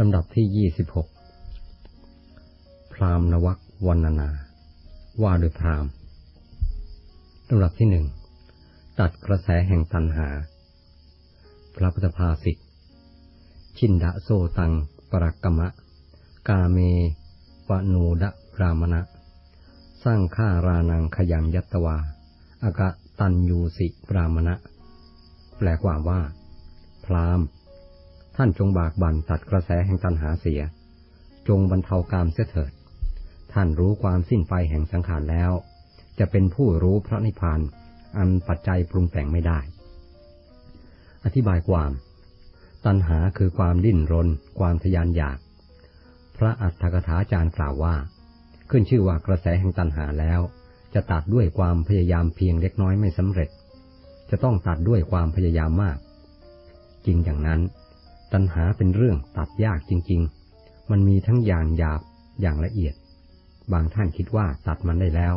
ลำดับที่ยี่สิบหกพรามนวักวันนา ว่าโดยพรามลำดับที่หนึ่งตัดกระแสแห่งตันหา พระพุทธภาสิตชินดะโซตัง ปรักกมะ กาเมปนูดะพรามณะ สร้างฆ่ารานังขยังยัตวา อากะตันยูสิพรามณะ แปลความว่า พรามณ์ ท่านจงบากบั่นตัดกระแสแห่งตันหาเสีย จงบรรเทากามเสียเถิด ท่านรู้ความสิ้นไปแห่งสังขารแล้ว จะเป็นผู้รู้พระนิพพานอันปัจจัยปรุงแต่งไม่ได้ อธิบายความ ตัณหาคือความดิ้นรน ความทยานอยาก พระอัฏฐกถาจารย์กล่าวว่า ขึ้นชื่อว่ากระแสแห่งตัณหาแล้ว จะตัดด้วยความพยายามเพียงเล็กน้อยไม่สำเร็จ จะต้องตัดด้วยความพยายามมาก จริงอย่างนั้น ตัณหาเป็นเรื่องตัดยากจริง ๆ มันมีทั้งอย่างหยาบอย่างละเอียด บางท่านคิดว่าตัดมันได้แล้ว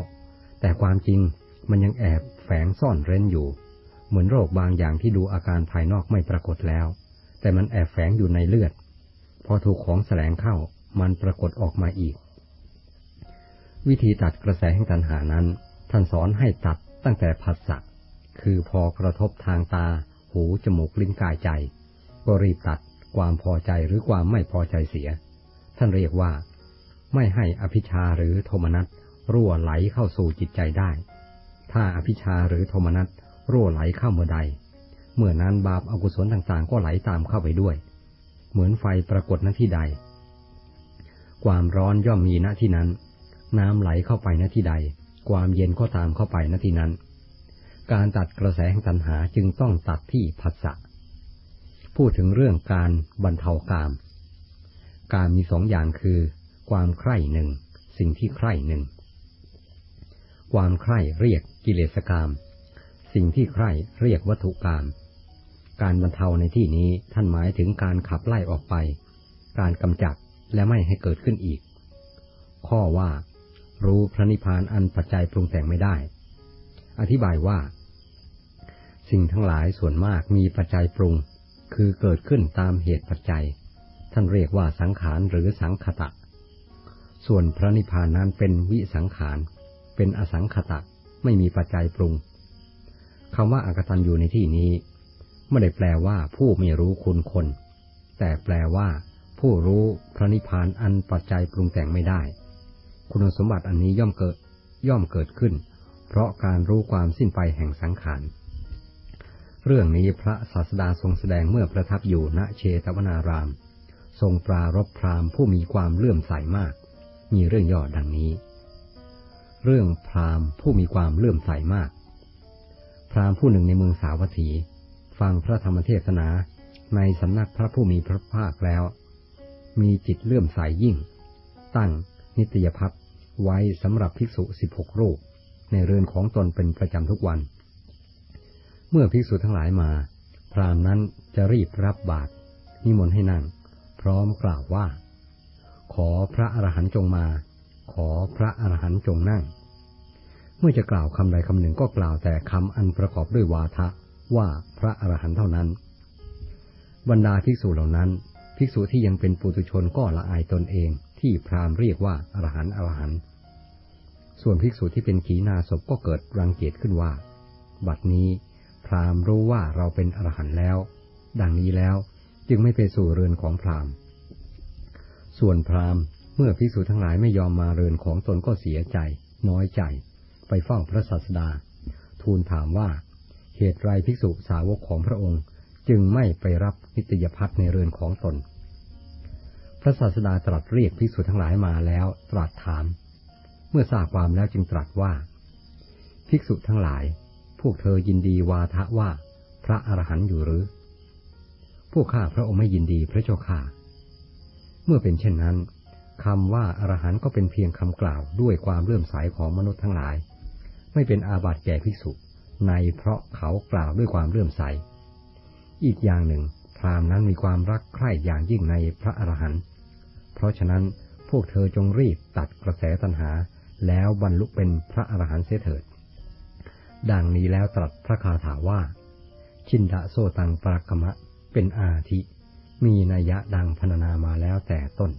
แต่ความจริงมันยังแอบแฝงซ่อนเร้นอยู่ เหมือนโรคบางอย่างที่ดูอาการภายนอกไม่ปรากฏแล้ว แต่มันแอบแฝงอยู่ในเลือด พอถูกของแสลงเข้ามันปรากฏออกมาอีก วิธีตัดกระแสแห่งตัณหานั้น ท่านสอนให้ตัดตั้งแต่ผัสสะคือพอกระทบทางตา หู จมูก ลิ้น กายใจ ก็รีบตัดความพอใจหรือความไม่พอใจเสีย ท่านเรียกว่า ไม่ให้อภิชาหรือโทมนัสรั่วไหลเข้าสู่จิตใจได้ ถ้าอภิชาหรือโทมนัสรั่วไหลเข้าเมื่อใด เมื่อนั้นบาปอากุศลต่างๆ ก็ไหลตามเข้าไปด้วย เหมือนไฟปรากฏณที่ใด ความร้อนย่อมมีณที่นั้น น้ำไหลเข้าไปณที่ใด ความเย็นก็ตามเข้าไปณที่นั้น การตัดกระแสแห่งตัณหาจึงต้องตัดที่ผัสสะ พูดถึงเรื่องการบรรเทากาม การมีสองอย่างคือ ความใคร่หนึ่ง สิ่งที่ใคร่หนึ่ง ความใคร่เรียกกิเลสกาม สิ่งที่ใคร่เรียกวัตถุกาม การบรรเทาในที่นี้ท่านหมายถึงการขับไล่ออกไป การกำจัดและไม่ให้เกิดขึ้นอีก ข้อว่า รู้พระนิพพานอันปัจจัยปรุงแต่งไม่ได้ อธิบายว่า สิ่งทั้งหลายส่วนมากมีปัจจัยปรุง คือเกิดขึ้นตามเหตุปัจจัย ท่านเรียกว่าสังขารหรือสังขตะ ส่วนพระนิพพานนั้นเป็นวิสังขาร เป็นอสังขตะ ไม่มีปัจจัยปรุงคำว่าอากตันอยู่ในที่นี้ ไม่ได้แปลว่าผู้ไม่รู้คุณคน แต่แปลว่า ผู้รู้พระนิพพานอันปัจจัยปรุงแต่งไม่ได้ คุณสมบัติอันนี้ย่อมเกิดย่อมเกิดขึ้น เพราะการรู้ความสิ้นไปแห่งสังขาร เรื่องนี้พระศาสดาทรงแสดงเมื่อประทับอยู่ณเชตวนาราม ทรงปรารบพราหมณ์ผู้มีความเลื่อมใสมาก มีเรื่องย่อดังนี้ เรื่องพราหมณ์ผู้มีความเลื่อมใสมาก พราหมณ์ผู้หนึ่งในเมืองสาวัตถี ฟังพระธรรมเทศนาในสำนักพระผู้มีพระภาคแล้ว มีจิตเลื่อมใสยยิ่ง ตั้งนิตยพัฒไว้สำหรับภิกษุสิบหกรูป ในเรือนของตนเป็นประจำทุกวัน เมื่อภิกษุทั้งหลายมา พรามนั้นจะรีบรับบาตรนิมนต์ให้นั่ง พร้อมกล่าวว่า ขอพระอรหันต์จงมา ขอพระอรหันต์จงนั่ง เมื่อจะกล่าวคำใดคำหนึ่งก็กล่าวแต่คำอันประกอบด้วยวาทะว่าพระอรหันต์เท่านั้น บรรดาภิกษุเหล่านั้น ภิกษุที่ยังเป็นปุถุชนก็ละอายตนเองที่พราหมณ์เรียกว่าอรหันต์อรหันต์ส่วนภิกษุที่เป็นขีณาศพก็เกิดรังเกียจขึ้นว่า บัดนี้ พราหมณ์รู้ว่าเราเป็นอรหันต์แล้ว ดังนี้แล้วจึงไม่ไปสู่เรือนของพราหมณ์ ส่วนพราหมณ์เมื่อภิกษุทั้งหลายไม่ยอมมาเรือนของตนก็เสียใจ น้อยใจ ไปเฝ้าพระศาสดา ทูลถามว่า เหตุไรภิกษุสาวกของพระองค์ จึงไม่ไปรับนิตยพัฒในเรือนของตน พระศาสดาตรัสเรียกภิกษุทั้งหลายมาแล้วตรัสถาม เมื่อทราบความแล้วจึงตรัสว่า ภิกษุทั้งหลาย วกเธอยินดีวาทะว่า พระอรหันต์อยู่หรือ พวกข้าพระองค์ไม่ยินดีพระเจ้าข่าเมื่อเป็นเช่นนั้นคำว่าอรหันต์ก็เป็นเพียงคำกล่าวด้วยความเลื่อมใสของมนุษย์ทั้งหลาย ไม่เป็นอาบัติแก่ภิกษุในเพราะเขากล่าวด้วยความเลื่อมใส อีกอย่างหนึ่ง พราหมณ์นั้นมีความรักใคร่อย่างยิ่งในพระอรหันต์เพราะฉะนั้นพวกเธอจงรีบตัดกระแสตัณหา แล้วบรรลุเป็นพระอรหันต์เสียเถิด ดังนี้แล้วตรัสพระคาถาว่า ชินดะโซตังปรากมะเป็นอาทิ มีนัยยะดังพรรณนามาแล้วแต่ต้น